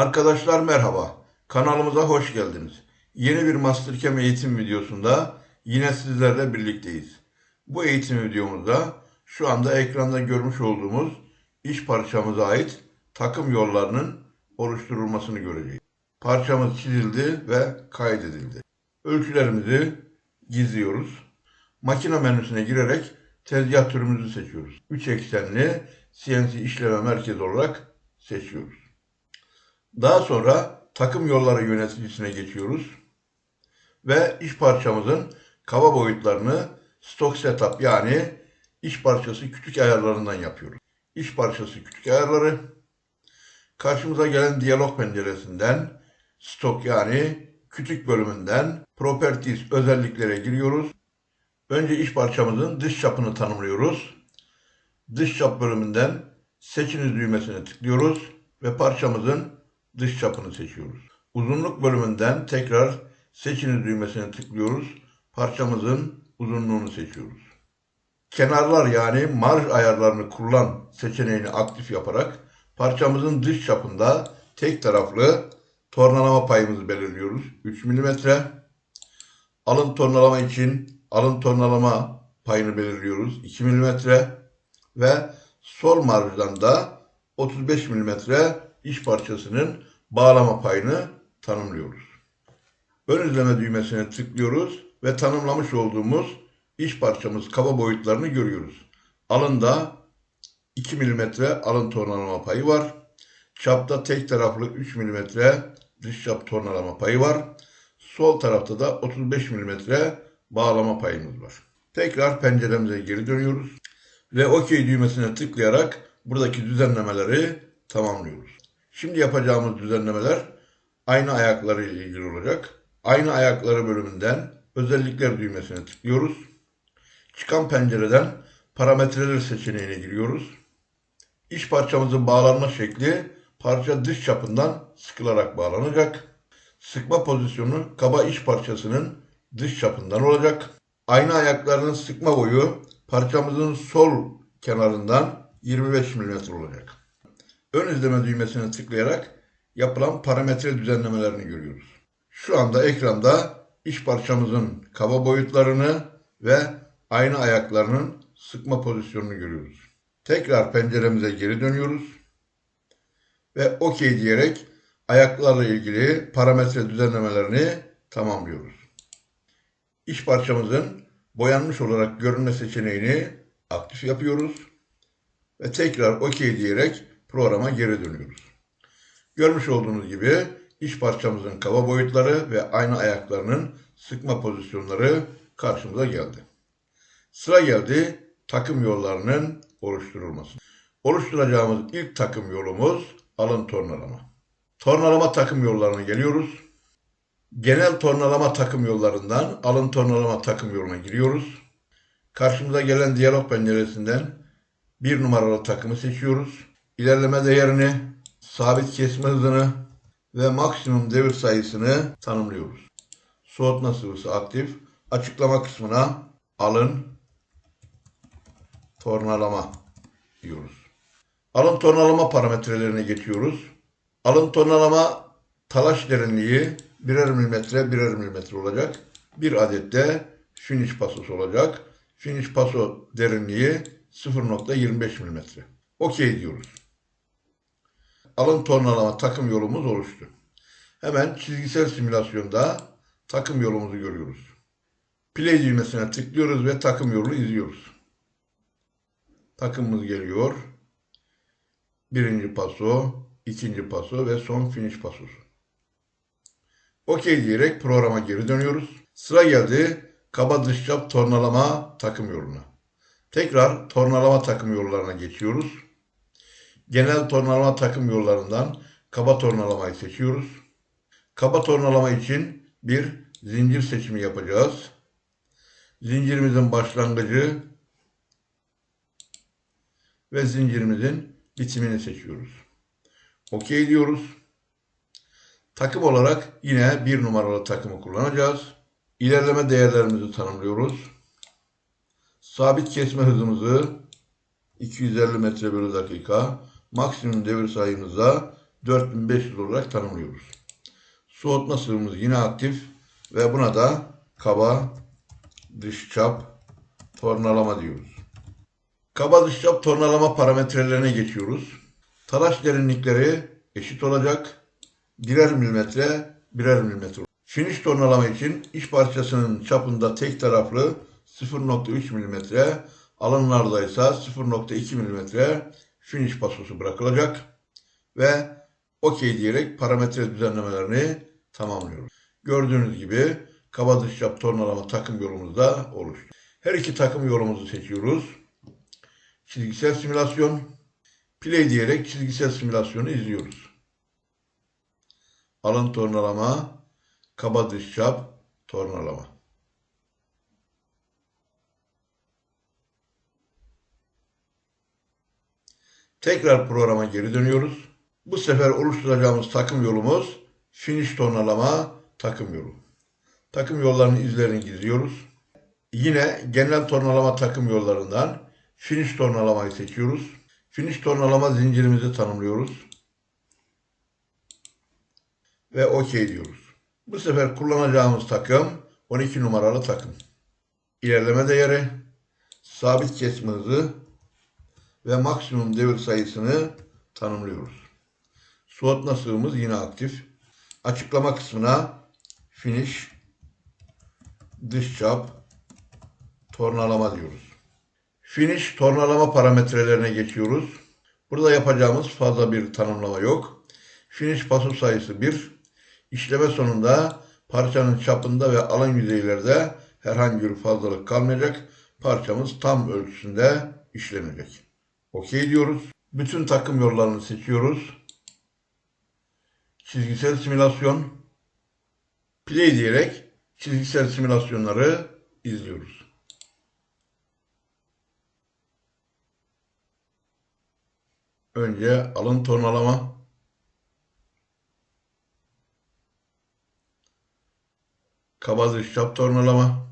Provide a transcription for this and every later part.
Arkadaşlar merhaba. Kanalımıza hoş geldiniz. Yeni bir Mastercam eğitim videosunda yine sizlerle birlikteyiz. Bu eğitim videomuzda şu anda ekranda görmüş olduğumuz iş parçamıza ait takım yollarının oluşturulmasını göreceğiz. Parçamız çizildi ve kaydedildi. Ölçülerimizi gizliyoruz. Makine menüsüne girerek tezgah türümüzü seçiyoruz. 3 eksenli CNC işleme merkezi olarak seçiyoruz. Daha sonra takım yolları yöneticisine geçiyoruz ve iş parçamızın kaba boyutlarını stok setup yani iş parçası küçük ayarlarından yapıyoruz. İş parçası küçük ayarları karşımıza gelen diyalog penceresinden stok yani küçük bölümünden properties özelliklere giriyoruz. Önce iş parçamızın dış çapını tanımlıyoruz. Dış çap bölümünden seçiniz düğmesine tıklıyoruz ve parçamızın dış çapını seçiyoruz. Uzunluk bölümünden tekrar seçiniz düğmesine tıklıyoruz. Parçamızın uzunluğunu seçiyoruz. Kenarlar yani marj ayarlarını kullan seçeneğini aktif yaparak parçamızın dış çapında tek taraflı tornalama payımızı belirliyoruz. 3 mm. Alın tornalama için alın tornalama payını belirliyoruz. 2 mm ve sol marjdan da 35 mm iş parçasının bağlama payını tanımlıyoruz. Ön izleme düğmesine tıklıyoruz ve tanımlamış olduğumuz iş parçamız kaba boyutlarını görüyoruz. Alında 2 mm alın tornalama payı var. Çapta tek taraflı 3 mm dış çap tornalama payı var. Sol tarafta da 35 mm bağlama payımız var. Tekrar penceremize geri dönüyoruz ve OK düğmesine tıklayarak buradaki düzenlemeleri tamamlıyoruz. Şimdi yapacağımız düzenlemeler aynı ayakları ile ilgili olacak. Aynı ayakları bölümünden özellikler düğmesine tıklıyoruz. Çıkan pencereden parametreler seçeneğine giriyoruz. İş parçamızın bağlanma şekli parça dış çapından sıkılarak bağlanacak. Sıkma pozisyonu kaba iş parçasının dış çapından olacak. Ayna ayaklarının sıkma boyu parçamızın sol kenarından 25 mm olacak. Ön izleme düğmesine tıklayarak yapılan parametre düzenlemelerini görüyoruz. Şu anda ekranda iş parçamızın kaba boyutlarını ve ayna ayaklarının sıkma pozisyonunu görüyoruz. Tekrar penceremize geri dönüyoruz ve OK diyerek ayaklarla ilgili parametre düzenlemelerini tamamlıyoruz. İş parçamızın boyanmış olarak görünme seçeneğini aktif yapıyoruz ve tekrar OK diyerek programa geri dönüyoruz. Görmüş olduğunuz gibi iç parçamızın kaba boyutları ve ayna ayaklarının sıkma pozisyonları karşımıza geldi. Sıra geldi takım yollarının oluşturulması. Oluşturacağımız ilk takım yolumuz alın tornalama. Tornalama takım yollarına geliyoruz. Genel tornalama takım yollarından alın tornalama takım yoluna giriyoruz. Karşımıza gelen diyalog penceresinden bir numaralı takımı seçiyoruz. İlerleme değerini, sabit kesme hızını ve maksimum devir sayısını tanımlıyoruz. Soğutma sıvısı aktif. Açıklama kısmına alın tornalama diyoruz. Alın tornalama parametrelerine geçiyoruz. Alın tornalama talaş derinliği birer milimetre birer milimetre olacak. Bir adet de finish pasosu olacak. Finish paso derinliği 0.25 milimetre. Okey diyoruz. Alın tornalama takım yolumuz oluştu. Hemen çizgisel simülasyonda takım yolumuzu görüyoruz. Play düğmesine tıklıyoruz ve takım yolunu izliyoruz. Takımımız geliyor. Birinci paso, ikinci paso ve son finish pasosu. OK diyerek programa geri dönüyoruz. Sıra geldi kaba dış çap tornalama takım yoluna. Tekrar tornalama takım yollarına geçiyoruz. Genel tornalama takım yollarından kaba tornalamayı seçiyoruz. Kaba tornalama için bir zincir seçimi yapacağız. Zincirimizin başlangıcı ve zincirimizin bitimini seçiyoruz. OK diyoruz. Takım olarak yine bir numaralı takımı kullanacağız. İlerleme değerlerimizi tanımlıyoruz. Sabit kesme hızımızı 250 metre bölü dakika, maksimum devir sayımıza 4500 olarak tanımlıyoruz. Soğutma sıvımız yine aktif ve buna da kaba dış çap tornalama diyoruz. Kaba dış çap tornalama parametrelerine geçiyoruz. Talaş derinlikleri eşit olacak. Birer milimetre, birer milimetre. Finish tornalama için iç parçasının çapında tek taraflı 0.3 milimetre, alanlarda ise 0.2 milimetre finish pasosu bırakılacak ve OK diyerek parametre düzenlemelerini tamamlıyoruz. Gördüğünüz gibi kaba dış çap tornalama takım yolumuz da oluştu. Her iki takım yolumuzu seçiyoruz. Çizgisel simülasyon, play diyerek çizgisel simülasyonu izliyoruz. Alın tornalama, kaba dış çap, tornalama. Tekrar programa geri dönüyoruz. Bu sefer oluşturacağımız takım yolumuz finish tornalama takım yolu. Takım yollarının izlerini gizliyoruz. Yine genel tornalama takım yollarından finish tornalamayı seçiyoruz. Finish tornalama zincirimizi tanımlıyoruz. Ve OK diyoruz. Bu sefer kullanacağımız takım 12 numaralı takım. İlerleme değeri, sabit kesme hızı ve maksimum devir sayısını tanımlıyoruz. Soğutma sıvımız yine aktif. Açıklama kısmına finish, dış çap, tornalama diyoruz. Finish tornalama parametrelerine geçiyoruz. Burada yapacağımız fazla bir tanımlama yok. Finish paso sayısı 1. İşleme sonunda parçanın çapında ve alan yüzeylerde herhangi bir fazlalık kalmayacak. Parçamız tam ölçüsünde işlenecek. OK diyoruz. Bütün takım yollarını seçiyoruz. Çizgisel simülasyon. Play diyerek çizgisel simülasyonları izliyoruz. Önce alın tornalama. Kaba dış çap tornalama.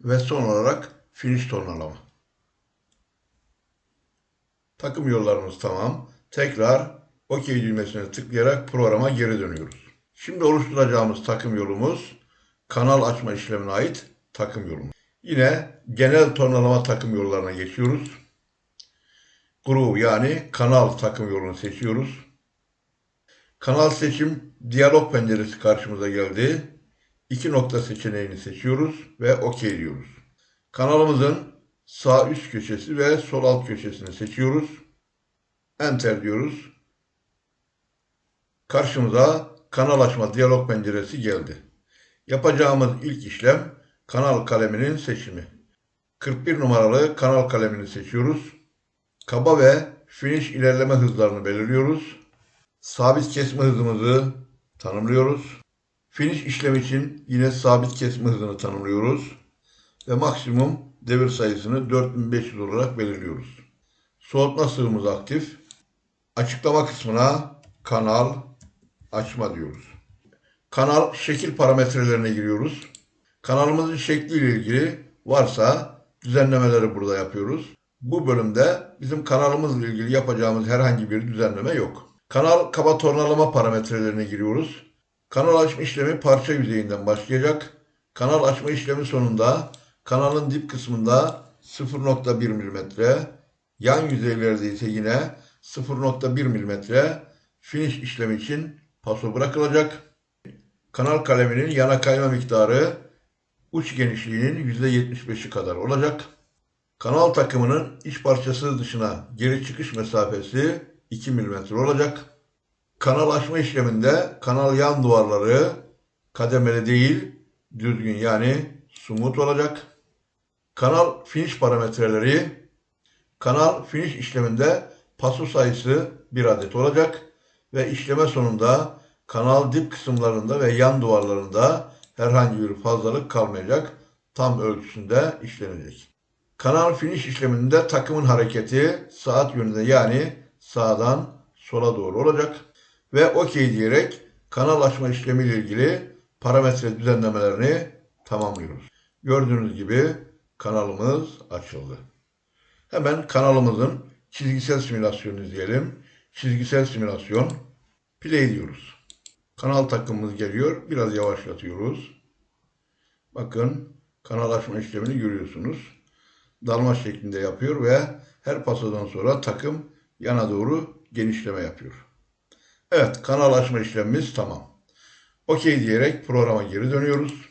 Ve son olarak finish tornalama. Takım yollarımız tamam. Tekrar OK düğmesine tıklayarak programa geri dönüyoruz. Şimdi oluşturacağımız takım yolumuz kanal açma işlemine ait takım yolumuz. Yine genel tornalama takım yollarına geçiyoruz. Groove yani kanal takım yolunu seçiyoruz. Kanal seçim diyalog penceresi karşımıza geldi. İki nokta seçeneğini seçiyoruz ve OK diyoruz. Kanalımızın sağ üst köşesi ve sol alt köşesini seçiyoruz. Enter diyoruz. Karşımıza kanal açma diyalog penceresi geldi. Yapacağımız ilk işlem kanal kaleminin seçimi. 41 numaralı kanal kalemini seçiyoruz. Kaba ve finish ilerleme hızlarını belirliyoruz. Sabit kesme hızımızı tanımlıyoruz. Finish işlem için yine sabit kesme hızını tanımlıyoruz ve maksimum devir sayısını 4500 olarak belirliyoruz. Soğutma sıvımız aktif. Açıklama kısmına kanal açma diyoruz. Kanal şekil parametrelerine giriyoruz. Kanalımızın şekliyle ilgili varsa düzenlemeleri burada yapıyoruz. Bu bölümde bizim kanalımızla ilgili yapacağımız herhangi bir düzenleme yok. Kanal kaba tornalama parametrelerine giriyoruz. Kanal açma işlemi parça yüzeyinden başlayacak. Kanal açma işlemi sonunda kanalın dip kısmında 0.1 mm, yan yüzeylerde ise yine 0.1 mm finish işlemi için paso bırakılacak. Kanal kaleminin yana kayma miktarı uç genişliğinin %75'i kadar olacak. Kanal takımının iç parçası dışına geri çıkış mesafesi 2 mm olacak. Kanal açma işleminde kanal yan duvarları kademeli değil, düzgün yani sumut olacak. Kanal finish parametreleri kanal finish işleminde paso sayısı bir adet olacak ve işleme sonunda kanal dip kısımlarında ve yan duvarlarında herhangi bir fazlalık kalmayacak. Tam ölçüsünde işlenecek. Kanal finish işleminde takımın hareketi saat yönünde yani sağdan sola doğru olacak ve OK diyerek kanal açma işlemi ile ilgili parametre düzenlemelerini tamamlıyoruz. Gördüğünüz gibi kanalımız açıldı. Hemen kanalımızın çizgisel simülasyonunu izleyelim. Çizgisel simülasyon play diyoruz. Kanal takımımız geliyor. Biraz yavaşlatıyoruz. Bakın kanal açma işlemini görüyorsunuz. Dalma şeklinde yapıyor ve her pasadan sonra takım yana doğru genişleme yapıyor. Evet kanal işlemimiz tamam. OK diyerek programa geri dönüyoruz.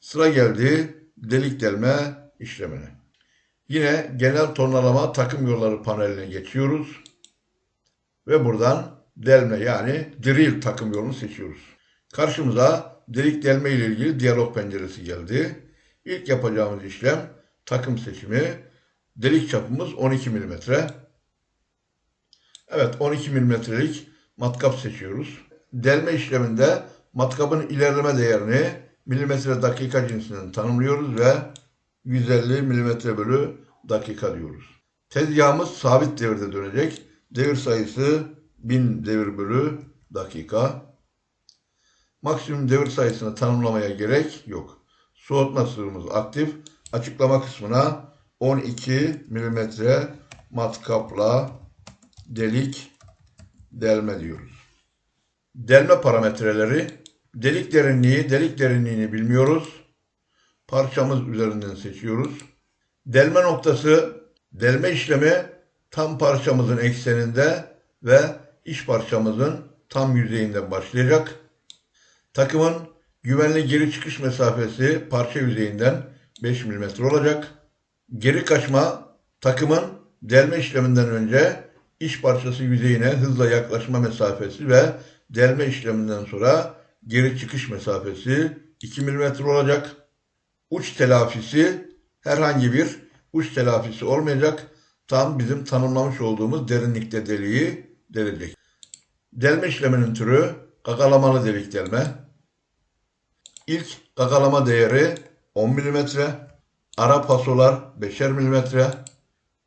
Sıra geldi delik delme işlemine. Yine genel tonlama takım yolları paneline geçiyoruz. Ve buradan delme yani drill takım yolunu seçiyoruz. Karşımıza delik delme ile ilgili diyalog penceresi geldi. İlk yapacağımız işlem takım seçimi. Delik çapımız 12 mm. Evet 12 mm'lik matkap seçiyoruz. Delme işleminde matkapın ilerleme değerini milimetre dakika cinsinden tanımlıyoruz ve 150 milimetre bölü dakika diyoruz. Tezgahımız sabit devirde dönecek. Devir sayısı 1000 devir bölü dakika. Maksimum devir sayısını tanımlamaya gerek yok. Soğutma sığımız aktif. Açıklama kısmına 12 milimetre matkapla delik delme diyoruz. Delme parametreleri delik derinliği, delik derinliğini bilmiyoruz. Parçamız üzerinden seçiyoruz. Delme noktası, delme işlemi tam parçamızın ekseninde ve iç parçamızın tam yüzeyinde başlayacak. Takımın güvenli geri çıkış mesafesi parça yüzeyinden 5 mm olacak. Geri kaçma takımın delme işleminden önce iç parçası yüzeyine hızla yaklaşma mesafesi ve delme işleminden sonra geri çıkış mesafesi 2 mm olacak. Uç telafisi herhangi bir uç telafisi olmayacak. Tam bizim tanımlamış olduğumuz derinlikte deliği delecek. Delme işleminin türü gagalamalı delik delme. İlk gagalama değeri 10 mm, ara pasolar 5'er mm,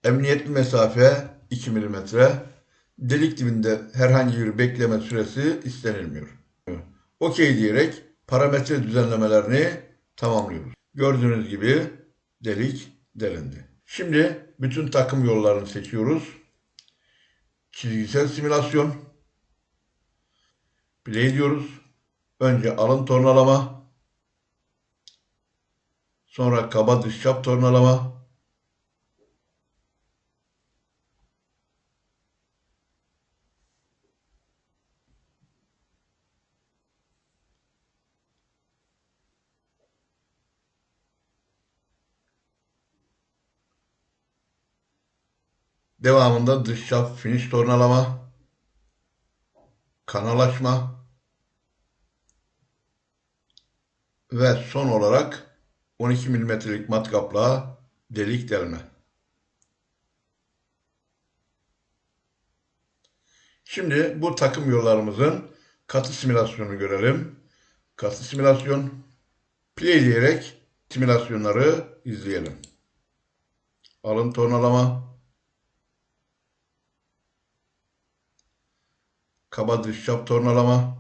emniyetli mesafe 2 mm, delik dibinde herhangi bir bekleme süresi istenilmiyor. OK diyerek parametre düzenlemelerini tamamlıyoruz. Gördüğünüz gibi delik delindi. Şimdi bütün takım yollarını seçiyoruz. Çizgisel simülasyon. Play diyoruz. Önce alın tornalama. Sonra kaba dış çap tornalama. Devamında dış çap finish tornalama, kanal açma ve son olarak 12 milimetrelik matkapla delik delme. Şimdi bu takım yollarımızın katı simülasyonunu görelim. Katı simülasyon play diyerek simülasyonları izleyelim. Alın tornalama, kaba dış çap tornalama,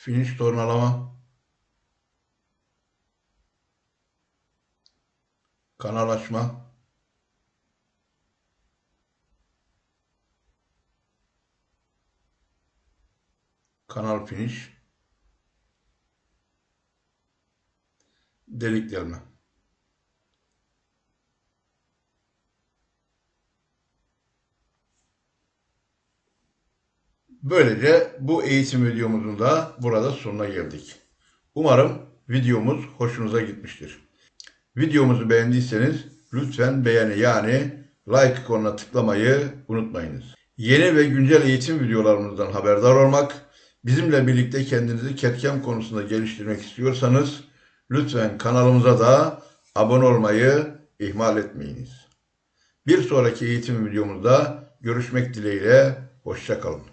finish tornalama. Kanal açma. Kanal finish. Delik delme Böylece bu eğitim videomuzun da burada sonuna geldik. Umarım videomuz hoşunuza gitmiştir. Videomuzu beğendiyseniz lütfen beğeni yani like ikonuna tıklamayı unutmayınız. Yeni ve güncel eğitim videolarımızdan haberdar olmak, bizimle birlikte kendinizi ketkem konusunda geliştirmek istiyorsanız lütfen kanalımıza da abone olmayı ihmal etmeyiniz. Bir sonraki eğitim videomuzda görüşmek dileğiyle, hoşçakalın.